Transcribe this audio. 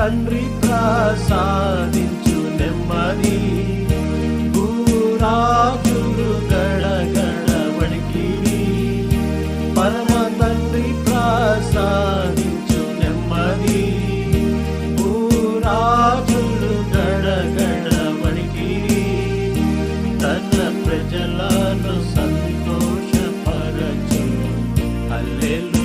తండ్రి ప్రసాదించు నెమ్మది. భూరాజులు గడగడ వణికిరి పరమ తండ్రి ప్రసాదించు నెమ్మది. భూరాజులు గడగడ వణికిరి తన ప్రజలను సంతోషపరచు. అల్లెలు